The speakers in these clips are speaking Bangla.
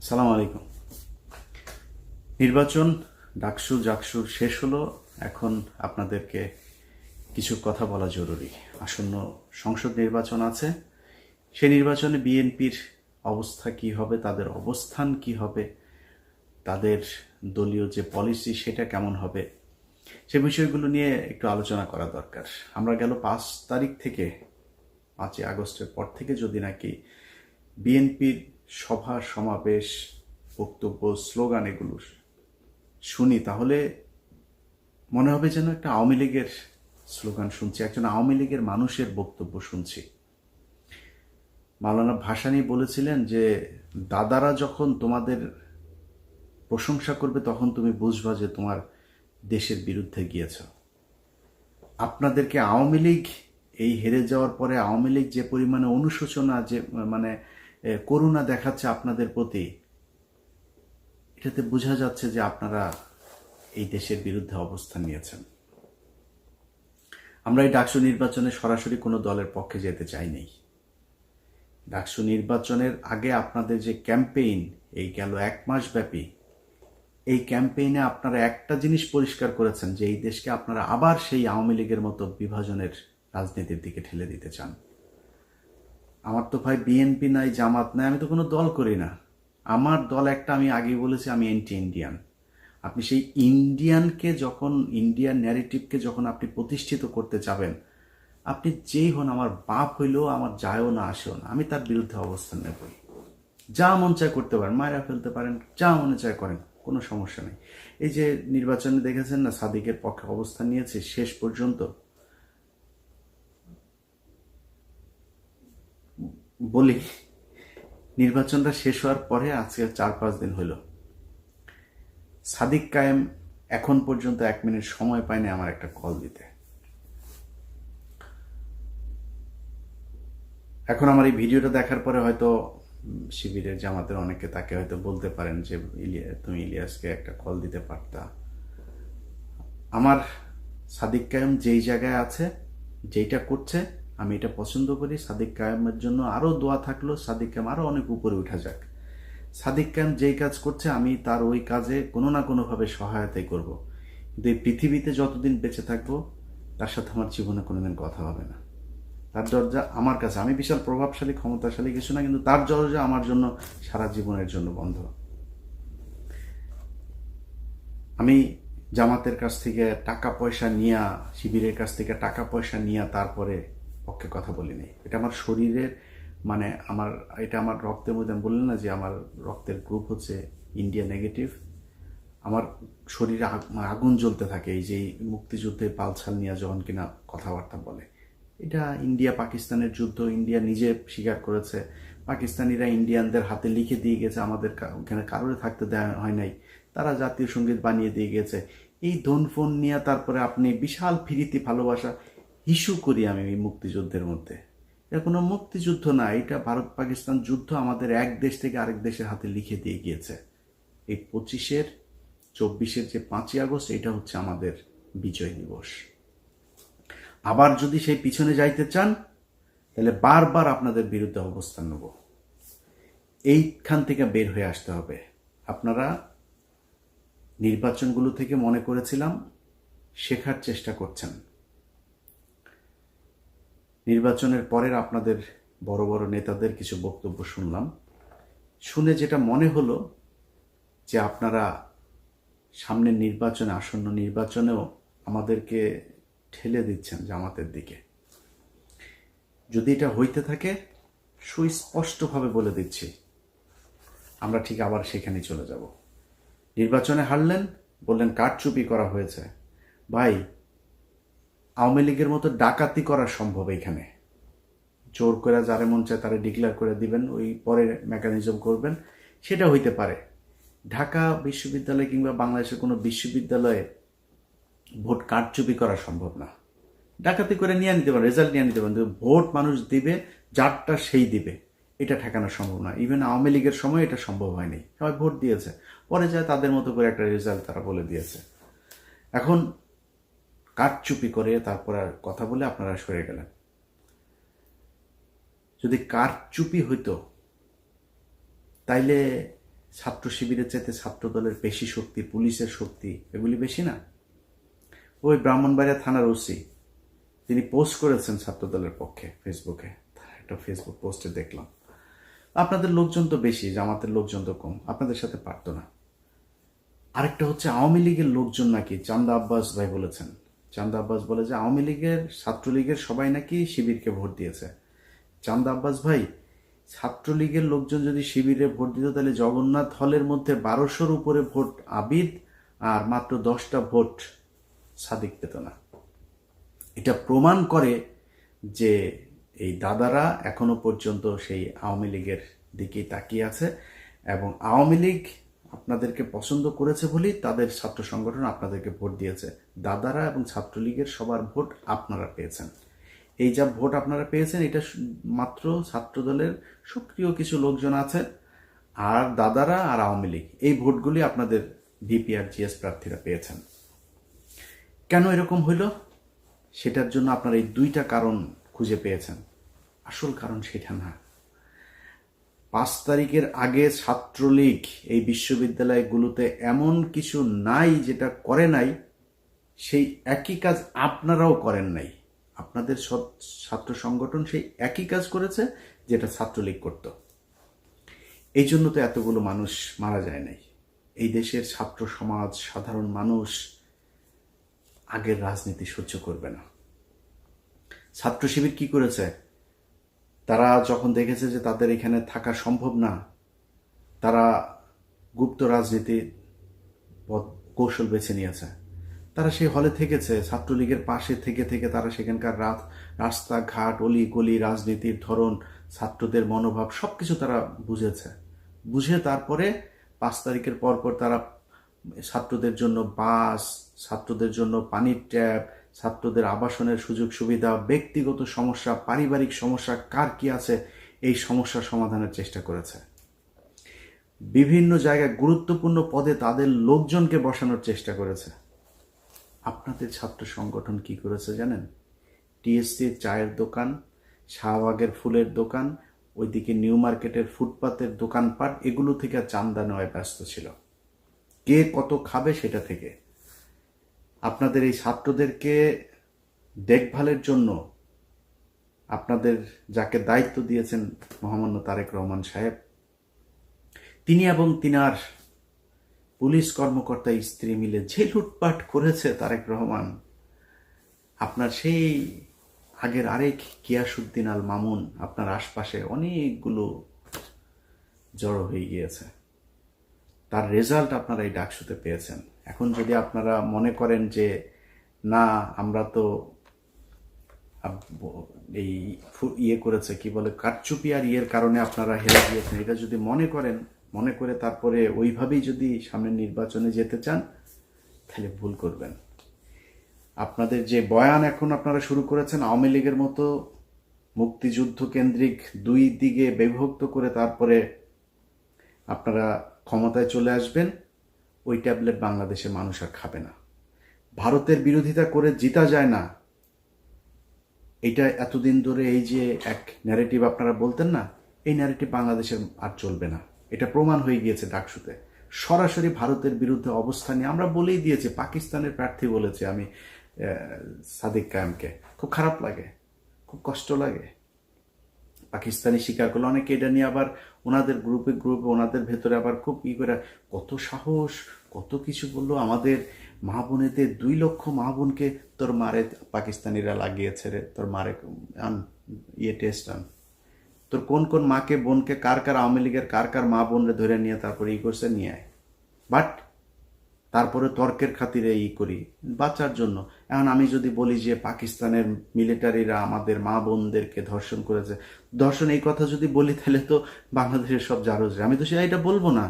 সালাম আলাইকুম। নির্বাচন ডাকসু জাকসু শেষ হলো। এখন আপনাদেরকে কিছু কথা বলা জরুরি। আসন্ন সংসদ নির্বাচন আছে। সেই নির্বাচনে বিএনপির অবস্থা কি হবে, তাদের অবস্থান কি হবে, তাদের দলীয় যে পলিসি সেটা কেমন হবে, সে বিষয়গুলো নিয়ে একটু আলোচনা করা দরকার। আমরা গেল পাঁচ তারিখ থেকে, পাঁচই আগস্টের পর থেকে যদি নাকি বিএনপির সভা, সমাবেশ, বক্তব্য, স্লোগান এগুলো শুনি, তাহলে মনে হবে যেন একটা আওয়ামী লীগের স্লোগান শুনছি, একজন আওয়ামী লীগের মানুষের বক্তব্য শুনছি। মাওলানা ভাসানি বলেছিলেন যে, দাদারা যখন তোমাদের প্রশংসা করবে, তখন তুমি বুঝবা যে তোমার দেশের বিরুদ্ধে গিয়েছ। আপনাদেরকে আওয়ামী লীগ এই হেরে যাওয়ার পরে আওয়ামী লীগ যে পরিমাণে অনুশোচনা, যে মানে করুণা দেখাচ্ছে আপনাদের প্রতি। এটাতে বোঝা যাচ্ছে যে আপনারা এই দেশের বিরুদ্ধে অবস্থান নিয়েছেন। আমরা এই ডাকসু নির্বাচনে সরাসরি কোনো দলের পক্ষে যেতে চাই নাই। ডাকসু নির্বাচনের আগে আপনাদের যে ক্যাম্পেইন, এই গেল এক মাস ব্যাপী, এই ক্যাম্পেইনে আপনারা একটা জিনিস পরিষ্কার করেছেন যে এই দেশকে আপনারা আবার সেই আওয়ামী লীগের মতো বিভাজনের রাজনীতির দিকে ঠেলে দিতে চান। আমার তো ভাই বিএনপি নাই, জামাত নাই, আমি তো কোনো দল করি না। আমার দল একটা আমি আগে বলেছি, আমি এন্টি ইন্ডিয়ান আপনি সেই ইন্ডিয়ানকে যখন ইন্ডিয়ান ন্যারেটিভকে যখন আপনি প্রতিষ্ঠিত করতে যাবেন, আপনি যেই হন, আমার বাপ হইলেও আমার যায়ও না, আসেও না। আমি তার বিরুদ্ধে অবস্থান নেবই যা মন চায় করতে পারেন মায়েরা ফেলতে পারেন, যা মনে চায় করেন, কোনো সমস্যা নেই। এই যে নির্বাচনে দেখেছেন না, সাদিকের পক্ষে অবস্থান নিয়েছে, শেষ পর্যন্ত বলি, নির্বাচনটা শেষ হওয়ার পরে আজকে চার পাঁচ দিন হইল। সাদিক কায়েম এখন পর্যন্ত এক মিনিট সময় পায়নি আমার একটা কল দিতে। এখন আমার এই ভিডিওটা দেখার পরে হয়তো শিবিরের জামাতের অনেকে তাকে হয়তো বলতে পারেন যে, ইলিয়া, তুমি ইলিয়াসকে একটা কল দিতে পারতা। আমার সাদিক কায়েম যেই জায়গায় আছে, যেইটা করছে আমি এটা পছন্দ করি। সাদিক কায়েমের জন্য আরও দোয়া থাকল, সাদিক কায়েম আরও অনেক উপরে উঠা যাক। সাদিক কায়েম যেই কাজ করছে, আমি তার ওই কাজে কোনো না কোনোভাবে সহায়তাই করব। কিন্তু এই পৃথিবীতে যতদিন বেঁচে থাকব, তার সাথে আমার জীবনে কোনোদিন কথা হবে না। তার দরজা আমার কাছে। আমি বিশাল প্রভাবশালী, ক্ষমতাশালী কিছু না, কিন্তু তার দরজা আমার জন্য সারা জীবনের জন্য বন্ধ। আমি জামাতের কাছ থেকে টাকা পয়সা নিয়া, শিবিরের কাছ থেকে টাকা পয়সা নিয়া, তারপরে পক্ষে কথা বলিনি। এটা আমার শরীরের মানে আমার, এটা আমার রক্তের মধ্যে আমি বললেন না যে আমার রক্তের গ্রুপ হচ্ছে ইন্ডিয়া নেগেটিভ আমার শরীরে মানে আগুন জ্বলতে থাকে, এই যে মুক্তিযুদ্ধে পালছাল নিয়ে যখন কিনা কথাবার্তা বলে। এটা ইন্ডিয়া পাকিস্তানের যুদ্ধ ইন্ডিয়া নিজে স্বীকার করেছে। পাকিস্তানিরা ইন্ডিয়ানদের হাতে লিখে দিয়ে গেছে, আমাদের ওখানে কারোরে থাকতে দেওয়া হয় নাই। তারা জাতীয় সংগীত বানিয়ে দিয়ে গেছে। এই ধন ফোন নিয়ে তারপরে আপনি বিশাল ফিরিতি ভালোবাসা ইস্যু করি আমি এই মুক্তিযুদ্ধের মধ্যে। এটা কোনো মুক্তিযুদ্ধ না, এটা ভারত পাকিস্তান যুদ্ধ আমাদের এক দেশ থেকে আরেক দেশের হাতে লিখে দিয়ে গিয়েছে। এই পঁচিশের, চব্বিশের যে পাঁচই আগস্ট, এটা হচ্ছে আমাদের বিজয় দিবস। আবার যদি সেই পিছনে যাইতে চান, তাহলে বারবার আপনাদের বিরুদ্ধে অবস্থান নেব। এইখান থেকে বের হয়ে আসতে হবে। আপনারা নির্বাচনগুলো থেকে মনে করেছিলাম, শেখার চেষ্টা করছেন। নির্বাচনের পরের আপনাদের বড় বড় নেতাদের কিছু বক্তব্য শুনলাম। শুনে যেটা মনে হলো যে আপনারা সামনের নির্বাচনে, আসন্ন নির্বাচনেও আমাদেরকে ঠেলে দিচ্ছেন জামাতের দিকে। যদি এটা হইতে থাকে, সুস্পষ্টভাবে বলে দিচ্ছি, আমরা ঠিক আবার সেখানে চলে যাব। নির্বাচনে হারলেন, বললেন কারচুপি করা হয়েছে। ভাই আওয়ামী লীগের মতো ডাকাতি করা সম্ভব এখানে জোর করে যারে মন চায় তারা ডিক্লেয়ার করে দিবেন, ওই পরে মেকানিজম করবেন, সেটা হইতে পারে। ঢাকা বিশ্ববিদ্যালয় কিংবা বাংলাদেশের কোনো বিশ্ববিদ্যালয়ে ভোট কারচুপি করা সম্ভব না। ডাকাতি করে নিয়ে নিতে পারেন রেজাল্ট নিয়ে নিতে পারেন ভোট মানুষ দিবে, যারটা সেই দিবে, এটা ঠেকানো সম্ভব না। ইভেন আওয়ামী লীগের সময় এটা সম্ভব হয়নি। সবাই ভোট দিয়েছে। পরে যায় তাদের মতো করে একটা রেজাল্ট তারা বলে দিয়েছে। এখন কারচুপি করে তারপর আর কথা বলে আপনারা সরে গেলেন। যদি কারচুপি হইতো, তাইলে ছাত্র শিবিরের চাইতে ছাত্র দলের বেশি শক্তি, পুলিশের শক্তি এগুলি বেশি না? ওই ব্রাহ্মণবাড়িয়া থানার ওসি, তিনি পোস্ট করেছেন ছাত্র দলের পক্ষে ফেসবুকে। একটা ফেসবুক পোস্টে দেখলাম। আপনাদের লোকজন তো বেশি, জামাতের লোকজন তো কম, আপনাদের সাথে পারতো না। আরেকটা হচ্ছে আওয়ামী লীগের লোকজন নাকি, চান্দা আব্বাস ভাই বলেছেন চান্দা আব্বাস বলে যে আওয়ামী লীগের, ছাত্রলীগের সবাই নাকি শিবিরকে ভোট দিয়েছে। চান্দা আব্বাস ভাই, ছাত্রলীগের লোকজন যদি শিবিরে ভোট দিত, তাহলে জগন্নাথ হলের মধ্যে বারোশোর উপরে ভোট আবিদ আর মাত্র দশটা ভোট সাদিক পেত না। এটা প্রমাণ করে যে এই দাদারা এখনও পর্যন্ত সেই আওয়ামী লীগের দিকেই তাকিয়ে আছে এবং আওয়ামী লীগ আপনাদেরকে পছন্দ করেছে বলেই তাদের ছাত্র সংগঠন আপনাদেরকে ভোট দিয়েছে। দাদারা এবং ছাত্রলীগের সবার ভোট আপনারা পেয়েছেন। এই যা ভোট আপনারা পেয়েছেন, এটা মাত্র ছাত্রদলের সক্রিয় কিছু লোকজন আছে, আর দাদারা আর আওয়ামী লীগ। এই ভোটগুলি আপনাদের ভিপি আর জিএস প্রার্থীরা পেয়েছেন। কেন এরকম হইল? সেটার জন্য আপনারা এই দুইটা কারণ খুঁজে পেয়েছেন। আসল কারণ সেটা না। পাঁচ তারিখের আগে ছাত্রলীগ এই বিশ্ববিদ্যালয়গুলোতে এমন কিছু নাই যেটা করে নাই, সেই একই কাজ আপনারাও করেন নাই। আপনাদের ছাত্র সংগঠন সেই একই কাজ করেছে যেটা ছাত্রলীগ করত। এই জন্য তো এতগুলো মানুষ মারা যায় নাই। এই দেশের ছাত্র সমাজ, সাধারণ মানুষ আগের রাজনীতি সহ্য করবে না। ছাত্র শিবির কি করেছে? তারা যখন দেখেছে যে তাদের এখানে থাকা সম্ভব না, তারা গুপ্ত রাজনীতির পথ- কৌশল বেছে নিয়েছে। তারা সেই হলে থেকেছে, ছাত্রলীগের পাশে থেকে থেকে তারা সেখানকার রাত, রাস্তাঘাট অলি গলি রাজনীতির ধরন, ছাত্রদের মনোভাব সব কিছু তারা বুঝেছে। বুঝে তারপরে পাঁচ তারিখের পর পর তারা ছাত্রদের জন্য বাস, ছাত্রদের জন্য পানির ট্যাপ ছাত্রদের আবাসনের সুযোগ সুবিধা, ব্যক্তিগত সমস্যা, পারিবারিক সমস্যা, কার কি আছে, এই সমস্যা সমাধানের চেষ্টা করেছে। বিভিন্ন জায়গায় গুরুত্বপূর্ণ পদে তাদের লোকজনকে বসানোর চেষ্টা করেছে। আপনাদের ছাত্র সংগঠন কি করেছে জানেন? টিএসসির চায়ের দোকান, শাহবাগের ফুলের দোকান, ওইদিকে নিউ মার্কেটের ফুটপাতের দোকানপাট, এগুলো থেকে চান্দা নেওয়ায় ব্যস্ত ছিল। কে কত খাবে সেটা থেকে। আপনাদের এই ছাত্রদেরকে দেখভালের জন্য আপনাদের যাকে দায়িত্ব দিয়েছেন মহামান্য তারেক রহমান সাহেব, তিনি এবং তিনার পুলিশ কর্মকর্তা স্ত্রী মিলে যে লুটপাট করেছে তারেক রহমান, আপনার সেই আগের আরেক কিয়াসুদ্দিন আল মামুন আপনার আশপাশে অনেকগুলো জড়ো হয়ে গিয়েছে। তার রেজাল্ট আপনারা এই ডাকসুতে পেয়েছেন। এখন যদি আপনারা মনে করেন যে, না, আমরা তো এই ইয়ে করেছে, কি বলে, কারচুপি আর ইয়ের কারণে আপনারা হেরে গিয়েছেন। এটা যদি মনে করেন, মনে করে তারপরে ওইভাবেই যদি সামনের নির্বাচনে যেতে চান, তাহলে ভুল করবেন। আপনাদের যে বয়ান এখন আপনারা শুরু করেছেন, আওয়ামী লীগের মতো মুক্তিযুদ্ধ কেন্দ্রিক দুই দিকে বিভক্ত করে তারপরে আপনারা ক্ষমতায় চলে আসবেন, ওই ট্যাবলেট বাংলাদেশের মানুষ আর খাবে না। ভারতের বিরোধিতা করে জিতা যায় না। এটা এতদিন ধরে এই যে এক ন্যারেটিভ আপনারা বলতেন না, এই ন্যারেটিভ বাংলাদেশের আর চলবে না। এটা প্রমাণ হয়ে গিয়েছে ডাকসুতে। সরাসরি ভারতের বিরুদ্ধে অবস্থান নিয়ে আমরা বলেই দিয়েছি, পাকিস্তানের প্রার্থী বলেছে আমি সাদিক কায়েমকে। খুব খারাপ লাগে, খুব কষ্ট লাগে। পাকিস্তানি স্বীকার করল অনেকে এটা নিয়ে আবার ওনাদের গ্রুপে গ্রুপে ওনাদের ভেতরে আবার খুব ই করে কত সাহস, কত কিছু বলল। আমাদের মা বোনেতে দুই লক্ষ মা বোনকে তোর মারে পাকিস্তানিরা লাগিয়েছে রে, তোর মারে আন ইয়ে টেস্ট আন। তোর কোন কোন মাকে বোনকে কার কার আওয়ামী লীগের কার কার মা বোনরে ধরে নিয়ে তারপরে ই করছে, নিয়ে আয়। বাট তারপরে তর্কের খাতিরে ই করি, বাঁচার জন্য। এখন আমি যদি বলি যে পাকিস্তানের মিলিটারিরা আমাদের মা বোনদেরকে ধর্ষণ করেছে, ধর্ষণ এই কথা যদি বলি তাহলে তো বাংলাদেশের সব জারজ আমি তো সেটা এটা বলব না।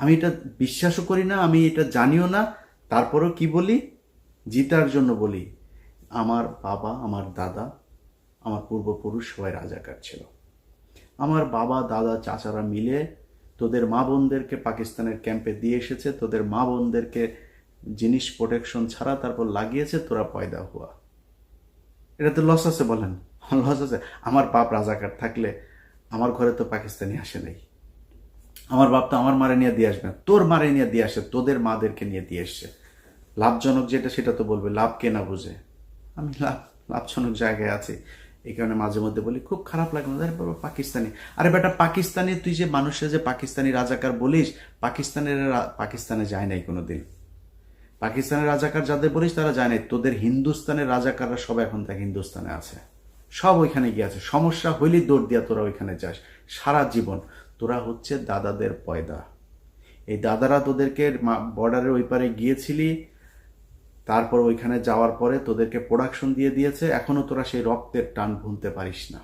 আমি এটা বিশ্বাসও করি না, আমি এটা জানিও না। তারপরেও কি বলি? জিতার জন্য বলি, আমার বাবা, আমার দাদা, আমার পূর্বপুরুষ সবাই রাজাকার ছিল। আমার বাবা, দাদা, চাচারা মিলে তোদের মা বোনদেরকে পাকিস্তানের ক্যাম্পে দিয়ে এসেছে, তোদের মা বোনদেরকে জিনিস প্রোটেকশন ছাড়া তারপর লাগিয়েছে, তোরা পয়দা হওয়া এটা তো লস আছে বলেন। লস আছে। আমার বাপ রাজাকার থাকলে আমার ঘরে তো পাকিস্তানি আসে নাই। আমার বাপ তো আমার মারে নিয়ে দিয়ে আসবে। তোর মারে নিয়ে দিয়ে আসে, তোদের মাদেরকে নিয়ে দিয়ে এসছে। লাভজনক যেটা, সেটা তো বলবে। লাভ কে না বুঝে? আমি লাভ লাভজনক জায়গায় আছি। এই কারণে মাঝে মধ্যে বলি, খুব খারাপ লাগে আরে বাবা, পাকিস্তানি। আরে বেটা, পাকিস্তানি তুই যে মানুষের যে পাকিস্তানি রাজাকার বলিস, পাকিস্তানের পাকিস্তানে যায় নাই কোনোদিন। পাকিস্তানের রাজাকার যাদের বলিস, তারা যায় নাই। তোদের হিন্দুস্তানের রাজাকাররা সব এখন দেখ হিন্দুস্তানে আছে। সব ওইখানে গিয়ে আছে। সমস্যা হইলেই দৌড় দিয়া তোরা ওইখানে যাস। সারা জীবন। তোরা হচ্ছে দাদাদের পয়দা। এই দাদারা তোদেরকে বর্ডারের ওই পারে গিয়েছিলি তারপর ওইখানে যাওয়ার পরে তোদেরকে প্রোডাকশন দিয়ে দিয়েছে এখনও তোরা সেই রক্তের টান ভুলতে পারিস না।